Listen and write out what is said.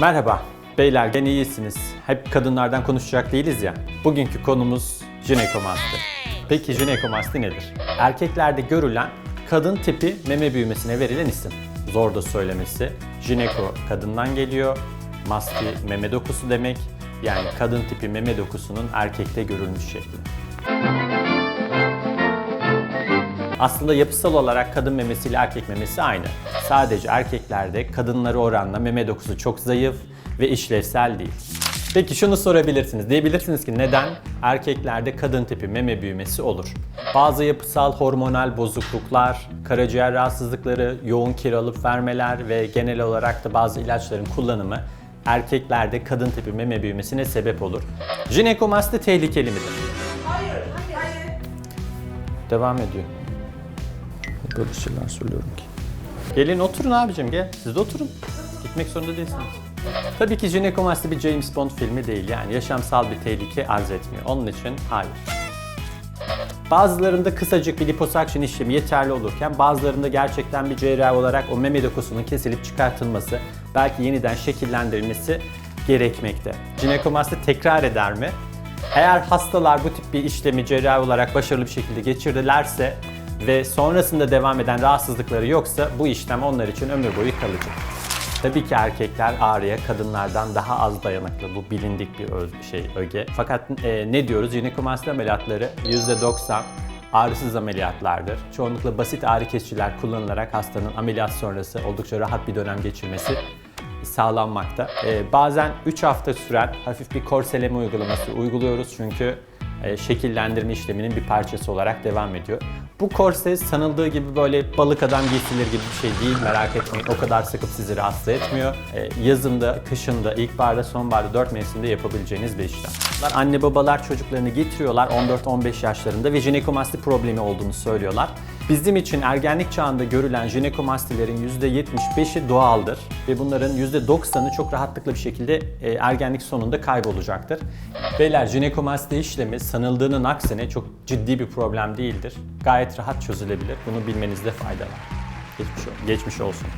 Merhaba. Beyler gene iyisiniz. Hep kadınlardan konuşacak değiliz ya. Bugünkü konumuz jinekomasti. Peki jinekomasti nedir? Erkeklerde görülen kadın tipi meme büyümesine verilen isim. Zor da söylemesi. Jineko kadından geliyor. Masti meme dokusu demek. Yani kadın tipi meme dokusunun erkekte görülmüş şekli. Aslında yapısal olarak kadın memesiyle erkek memesi aynı. Sadece erkeklerde kadınlara oranla meme dokusu çok zayıf ve işlevsel değil. Peki şunu sorabilirsiniz. Diyebilirsiniz ki neden erkeklerde kadın tipi meme büyümesi olur? Bazı yapısal hormonal bozukluklar, karaciğer rahatsızlıkları, yoğun kiralık vermeler ve genel olarak da bazı ilaçların kullanımı erkeklerde kadın tipi meme büyümesine sebep olur. Jinekomasti tehlikeli midir? Hayır. Devam ediyor. Böyle şeyler söylüyorum ki. Gelin oturun abicim gel. Siz de oturun. Gitmek zorunda değilsiniz. Tabii ki jinekomasti bir James Bond filmi değil yani yaşamsal bir tehlike arz etmiyor. Onun için hayır. Bazılarında kısacık bir liposuction işlemi yeterli olurken bazılarında gerçekten bir cerrahi olarak o meme dokusunun kesilip çıkartılması, belki yeniden şekillendirilmesi gerekmekte. Jinekomasti tekrar eder mi? Eğer hastalar bu tip bir işlemi cerrahi olarak başarılı bir şekilde geçirdilerse ve sonrasında devam eden rahatsızlıkları yoksa bu işlem onlar için ömür boyu kalıcı. Tabii ki erkekler ağrıya kadınlardan daha az dayanıklı. Bu bilindik bir öz, şey öge. Fakat e, ne diyoruz? Jinekomasti ameliyatları %90 ağrısız ameliyatlardır. Çoğunlukla basit ağrı kesiciler kullanılarak hastanın ameliyat sonrası oldukça rahat bir dönem geçirmesi sağlanmakta. E, bazen 3 hafta süren hafif bir korseleme uygulaması uyguluyoruz çünkü şekillendirme işleminin bir parçası olarak devam ediyor. Bu korse sanıldığı gibi böyle balık adam giysileri gibi bir şey değil merak etmeyin. O kadar sıkıp sizi rahatsız etmiyor. E, yazında, kışında, ilkbaharda, sonbaharda 4 mevsimde yapabileceğiniz bir işlem. Anne babalar çocuklarını getiriyorlar 14-15 yaşlarında ve jinekomasti problemi olduğunu söylüyorlar. Bizim için ergenlik çağında görülen jinekomastilerin %75'i doğaldır ve bunların %90'ı çok rahatlıkla bir şekilde e, ergenlik sonunda kaybolacaktır. Beyler jinekomasti işlemi sanıldığının aksine çok ciddi bir problem değildir. Gayet rahat çözülebilir. Bunu bilmenizde fayda var. Geçmiş, geçmiş olsun.